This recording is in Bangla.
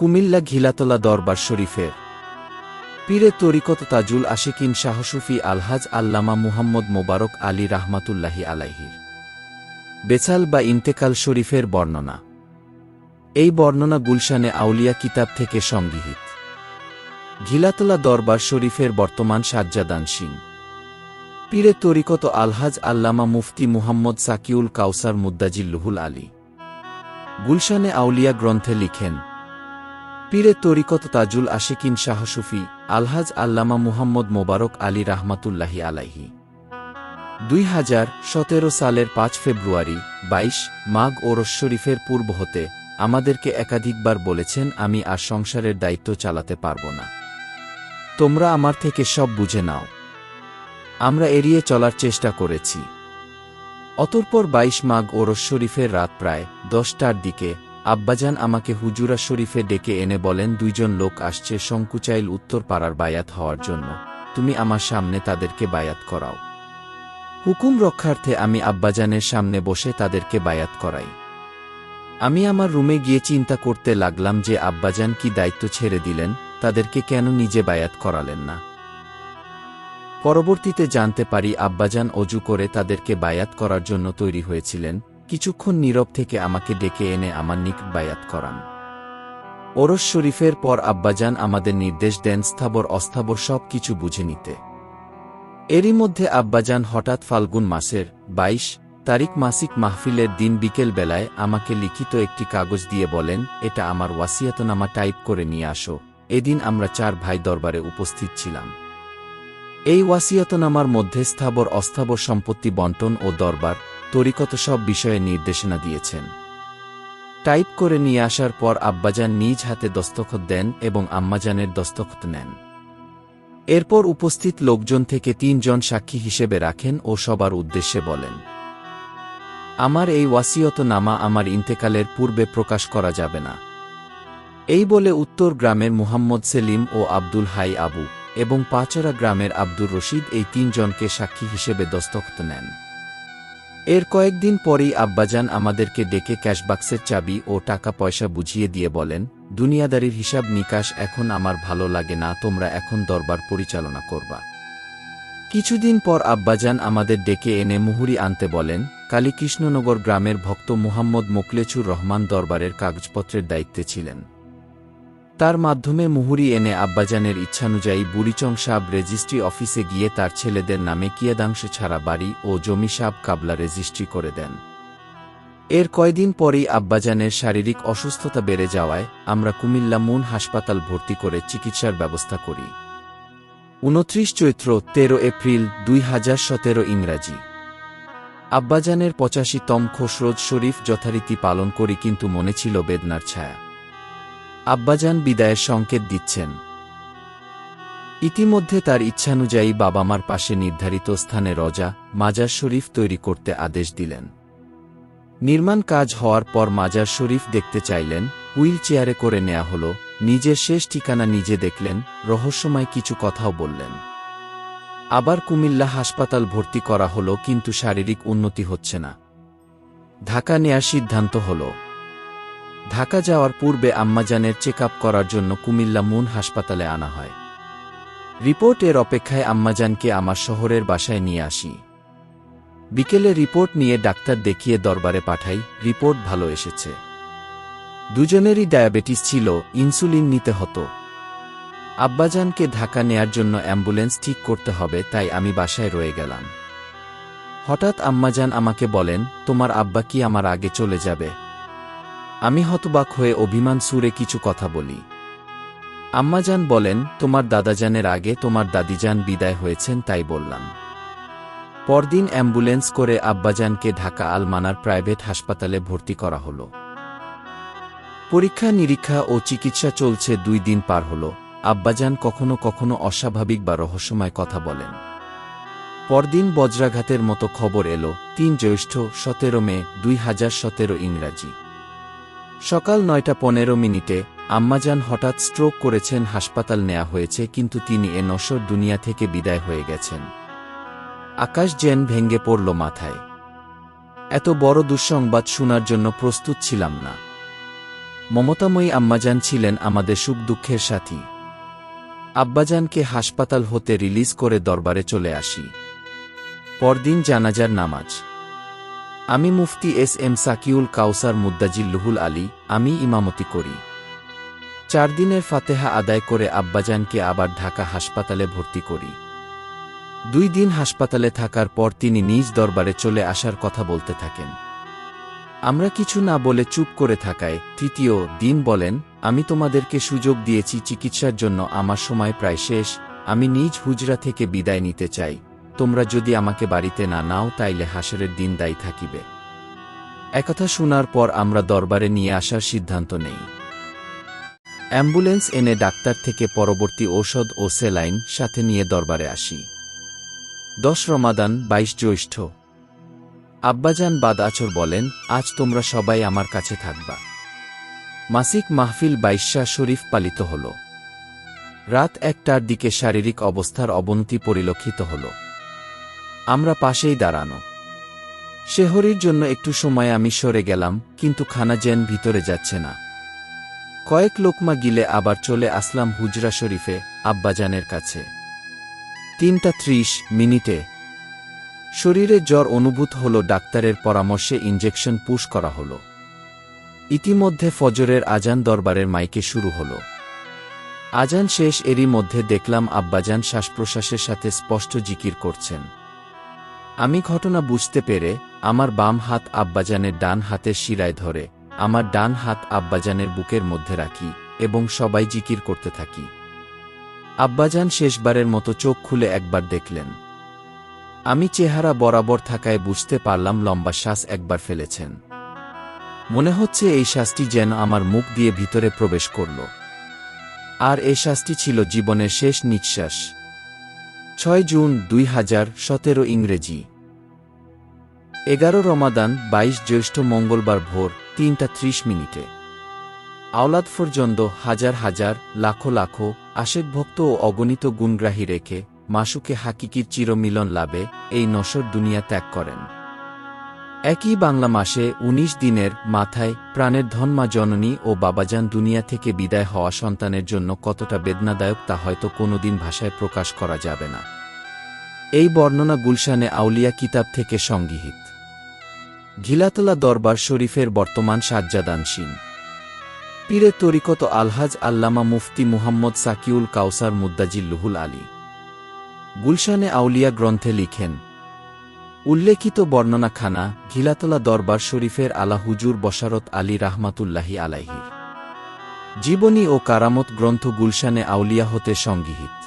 কুমিল্লা ঘিলাতলা দরবার শরীফের পীরে তরিকত তাজুল আশিকিন শাহসুফি আলহাজ আল্লামা মুহাম্মদ মোবারক আলী রাহমাতুল্লাহি আলাইহির। বেচাল বা ইন্তেকাল শরীফের বর্ণনা। এই বর্ণনা গুলশানে আউলিয়া কিতাব থেকে সংগৃহীত। ঘিলাতলা দরবার শরীফের বর্তমান সাজ্জাদান সিং। পীরে তরিকত আলহাজ আল্লামা মুফতি মুহাম্মদ সাকিউল কাউসার মুদ্দাজিল্লুহুল আলী। গুলশানে আউলিয়া গ্রন্থে লিখেন পীরে তরিকত তাজুল আশিকিন শাহসুফি আলহাজ আল্লামা মুহাম্মদ মোবারক আলী রাহমাতুল্লাহি আলাইহি। দুই হাজার সতেরো সালের পাঁচ ফেব্রুয়ারি, বাইশ মাঘ ওরস শরীফের পূর্ব হতে, আমাদেরকে একাধিকবার বলেছেন, আমি আর সংসারের দায়িত্ব চালাতে পারব না। তোমরা আমার থেকে সব বুঝে নাও। আমরা এড়িয়ে চলার চেষ্টা করেছি। অতঃপর বাইশ মাঘ ওরস শরীফের রাত প্রায় দশটার দিকে আব্বাজান আমাকে হুজুরা শরীফে ডেকে এনে বলেন, দুইজন লোক আসছে শঙ্কুচাইল উত্তর পাড়ার বায়াত হওয়ার জন্য। তুমি আমার সামনে তাদেরকে বায়াত করাও। হুকুম রক্ষার্থে আমি আব্বাজানের সামনে বসে তাদেরকে বায়াত করাই। আমি আমার রুমে গিয়ে চিন্তা করতে লাগলাম যে আব্বাজান কি দায়িত্ব ছেড়ে দিলেন, তাদেরকে কেন নিজে বায়াত করালেন না। পরবর্তীতে জানতে পারি আব্বাজান অজু করে তাদেরকে বায়াত করার জন্য তৈরি হয়েছিলেন কিছুক্ষণ নীরব থেকে আমাকে ডেকে এনে আমার নিক বায়াত করান। ওরস শরীফের পর আব্বাজান আমাদের নির্দেশ দেন স্থাবর, অস্থাবর সব কিছু বুঝে নিতে। এরই মধ্যে আব্বাজান হঠাৎ ফাল্গুন মাসের ২২ তারিখ মাসিক মাহফিলের দিন বিকেল বেলায় আমাকে লিখিত একটি কাগজ দিয়ে বলেন, এটা আমার ওয়াসিয়াতনামা টাইপ করে নিয়ে আসো। এদিন আমরা চার ভাই দরবারে উপস্থিত ছিলাম। এই ওয়াসিয়াতনামার মধ্যে স্থাবর, অস্থাবর সম্পত্তি বন্টন ও দরবার তরিকত সব বিষয়ে নির্দেশনা দিয়েছেন। টাইপ করে নিয়ে আসার পর আব্বাজান নিজ হাতে দস্তখত দেন এবং আম্মাজানের দস্তখত নেন। এরপর উপস্থিত লোকজন থেকে তিনজন সাক্ষী হিসেবে রাখেন ও সবার উদ্দেশ্যে বলেন, আমার এই ওয়াসিয়ত নামা আমার ইন্তেকালের পূর্বে প্রকাশ করা যাবে না। এই বলে উত্তর গ্রামের মুহাম্মদ সেলিম ও আব্দুল হাই আবু এবং পাঁচরা গ্রামের আব্দুর রশিদ এই তিনজনকে সাক্ষী হিসেবে দস্তখত নেন। এর কয়েকদিন পরেই আব্বাজান আমাদেরকে ডেকে ক্যাশবাক্সের চাবি ও টাকা পয়সা বুঝিয়ে দিয়ে বলেন, দুনিয়াদারির হিসাব নিকাশ এখন আমার ভালো লাগে না, তোমরা এখন দরবার পরিচালনা করবা। কিছুদিন পর আব্বাজান আমাদের ডেকে এনে মুহুরি আনতে বলেন, কালীকৃষ্ণনগর গ্রামের ভক্ত মুহাম্মদ মোকলেচুর রহমান দরবারের কাগজপত্রের দায়িত্বে ছিলেন। তার মাধ্যমে মুহুরি এনে আব্বাজানের ইচ্ছানুযায়ী বুড়িচং সাব রেজিস্ট্রি অফিসে গিয়ে তার ছেলেদের নামে কিয়াদাংশ ছাড়া বাড়ি ও জমি সাব কাবলা রেজিস্ট্রি করে দেন। এর কয়দিন পরেই আব্বাজানের শারীরিক অসুস্থতা বেড়ে যাওয়ায় আমরা কুমিল্লা মুন হাসপাতাল ভর্তি করে চিকিৎসার ব্যবস্থা করি। উনত্রিশ চৈত্র তেরো এপ্রিল দুই হাজার সতেরো ইংরাজি। আব্বাজানের পঁচাশিতম খসরোজ শরীফ যথারীতি পালন করি কিন্তু মনে ছিল বেদনার ছায়া। আব্বাজান বিদায়ের সংকেত দিচ্ছেন। ইতিমধ্যে তার ইচ্ছানুযায়ী বাবা মার পাশে নির্ধারিত স্থানে রজা, মাজার শরীফ তৈরি করতে আদেশ দিলেন। নির্মাণ কাজ হওয়ার পর মাজার শরীফ দেখতে চাইলেন, হুইল চেয়ারে করে নেয়া হল, নিজের শেষ ঠিকানা নিজে দেখলেন, রহস্যময় কিছু কথাও বললেন। আবার কুমিল্লা হাসপাতাল ভর্তি করা হল কিন্তু শারীরিক উন্নতি হচ্ছে না। ঢাকা নেয়ার সিদ্ধান্ত হল। ঢাকা যাওয়ার পূর্বে আম্মাজানের চেক করার জন্য কুমিল্লা মুন হাসপাতালে আনা হয়। রিপোর্ট এর অপেক্ষায় আম্মাজানকে আমার শহরের বাসায় নিয়ে আসি। বিকেলে রিপোর্ট নিয়ে ডাক্তার দেখিয়ে দরবারে পাঠাই, রিপোর্ট ভালো এসেছে। দুজনেরই ডায়াবেটিস ছিল, ইনসুলিন নিতে হতো। আব্বাজানকে ঢাকা নেয়ার জন্য অ্যাম্বুলেন্স ঠিক করতে হবে, তাই আমি বাসায় রয়ে গেলাম। হঠাৎ আম্মাজান আমাকে বলেন, তোমার আব্বা কি আমার আগে চলে যাবে? আমি হতবাক হয়ে অভিমান সুরে কিছু কথা বলি। আম্মাজান বলেন, তোমার দাদাজানের আগে তোমার দাদিজান বিদায় হয়েছেন তাই বললাম। পরদিন অ্যাম্বুলেন্স করে আব্বাজানকে ঢাকা আলমানার প্রাইভেট হাসপাতালে ভর্তি করা হল। পরীক্ষা নিরীক্ষা ও চিকিৎসা চলছে দুই দিন পার হল। আব্বাজান কখনো কখনো অস্বাভাবিক বা রহস্যময় কথা বলেন। পরদিন বজ্রাঘাতের মতো খবর এলো, তিন জ্যৈষ্ঠ সতেরো মে দুই হাজার সতেরো ইংরাজি। সকাল নয়টা পনেরো মিনিটে আম্মাজান হঠাৎ স্ট্রোক করেছেন, হাসপাতাল নেওয়া হয়েছে, কিন্তু তিনি এ নশর দুনিয়া থেকে বিদায় হয়ে গেছেন। আকাশ জেন ভেঙ্গে পড়ল মাথায়। এত বড় দুঃসংবাদ শোনার জন্য প্রস্তুত ছিলাম না। মমতাময়ী আম্মাজান ছিলেন আমাদের সুখ দুঃখের সাথী। আব্বাজানকে হাসপাতাল হতে রিলিজ করে দরবারে চলে আসি। পরদিন জানাজার নামাজ। আমি মুফতি এস এম সাকিউল কাউসার মুদ্দাজিল্লুহুল আলী, আমি ইমামতি করি। চার দিনের ফাতেহা আদায় করে আব্বাজানকে আবার ঢাকা হাসপাতালে ভর্তি করি। দুই দিন হাসপাতালে থাকার পর তিনি নিজ দরবারে চলে আসার কথা বলতে থাকেন। আমরা কিছু না বলে চুপ করে থাকায় তৃতীয় দিন বলেন, আমি তোমাদেরকে সুযোগ দিয়েছি চিকিৎসার জন্য, আমার সময় প্রায় শেষ, আমি নিজ হুজরা থেকে বিদায় নিতে চাই। তোমরা যদি আমাকে বাড়িতে না নাও, তাইলে হাসরের দিন দায়ী থাকিবে। একথা শোনার পর আমরা দরবারে নিয়ে আসার সিদ্ধান্ত নেই। অ্যাম্বুলেন্স এনে ডাক্তার থেকে পরবর্তী ঔষধ ও সেলাইন সাথে নিয়ে দরবারে আসি। দশ রমাদান, বাইশ জ্যৈষ্ঠ। আব্বাজান বাদ আচর বলেন, আজ তোমরা সবাই আমার কাছে থাকবা। মাসিক মাহফিল বাইশা শরীফ পালিত হল। রাত একটার দিকে শারীরিক অবস্থার অবনতি পরিলক্ষিত হল। আমরা পাশেই দাঁড়ানো। শেহরির জন্য একটু সময় আমি সরে গেলাম, কিন্তু খানা যেন ভিতরে যাচ্ছে না। কয়েক লোকমা গিলে আবার চলে আসলাম হুজরা শরীফে, আব্বাজানের কাছে। তিনটা ত্রিশ মিনিটে। শরীরে জ্বর অনুভূত হল, ডাক্তারের পরামর্শে ইঞ্জেকশন পুশ করা হল। ইতিমধ্যে ফজরের আজান দরবারের মাইকে শুরু হল। আজান শেষ এরই মধ্যে দেখলাম আব্বাজান শ্বাসপ্রশ্বাসের সাথে স্পষ্ট জিকির করছেন। আমি ঘটনা বুঝতে পেরে আমার বাম হাত আব্বাজানের ডান হাতের শিরায় ধরে, আমার ডান হাত আব্বাজানের বুকের মধ্যে রাখি এবং সবাই জিকির করতে থাকি। আব্বাজান শেষবারের মতো চোখ খুলে একবার দেখলেন। আমি চেহারা বরাবর থাকায় বুঝতে পারলাম লম্বা শ্বাস একবার ফেলেছেন। মনে হচ্ছে এই শ্বাসটি যেন আমার মুখ দিয়ে ভিতরে প্রবেশ করল। আর এই শ্বাসটি ছিল জীবনের শেষ নিঃশ্বাস। ছয় জুন দুই হাজার সতেরো ইংরেজি। এগারো রমাদান, বাইশ জ্যৈষ্ঠ মঙ্গলবার ভোর, তিনটা ত্রিশ মিনিটে। আওলাদ পর্যন্ত হাজার হাজার, লাখো লাখো, আশেক ভক্ত ও অগণিত গুণগ্রাহী রেখে মাসুকে হাকিকির চিরমিলন লাভে এই নসর দুনিয়া ত্যাগ করেন। একই বাংলা মাসে ১৯ দিনের মাথায় প্রাণের ধনমা জননী ও বাবাজান দুনিয়া থেকে বিদায় হওয়া সন্তানের জন্য কতটা বেদনাদায়ক তা হয়তো কোনোদিন ভাষায় প্রকাশ করা যাবে না। এই বর্ণনা গুলশানে আউলিয়া কিতাব থেকে সংগৃহীত। ঘিলাতলা দরবার শরীফের বর্তমান সাজ্জাদানসীন পীরে তরিকত আলহাজ আল্লামা মুফতি মুহাম্মদ সাকিউল কাউসার মুদ্দাজিল্লুহুল আলী। গুলশানে আউলিয়া গ্রন্থে লিখেন উল্লেখিত বর্ণনাখানা ঘিলাতলা দরবার শরীফের আলা হুজুর বসারত আলী রাহমাতুল্লাহি আলাইহির জীবনী ও কারামত গ্রন্থ গুলশানে আউলিয়া হতে সংগৃহীত।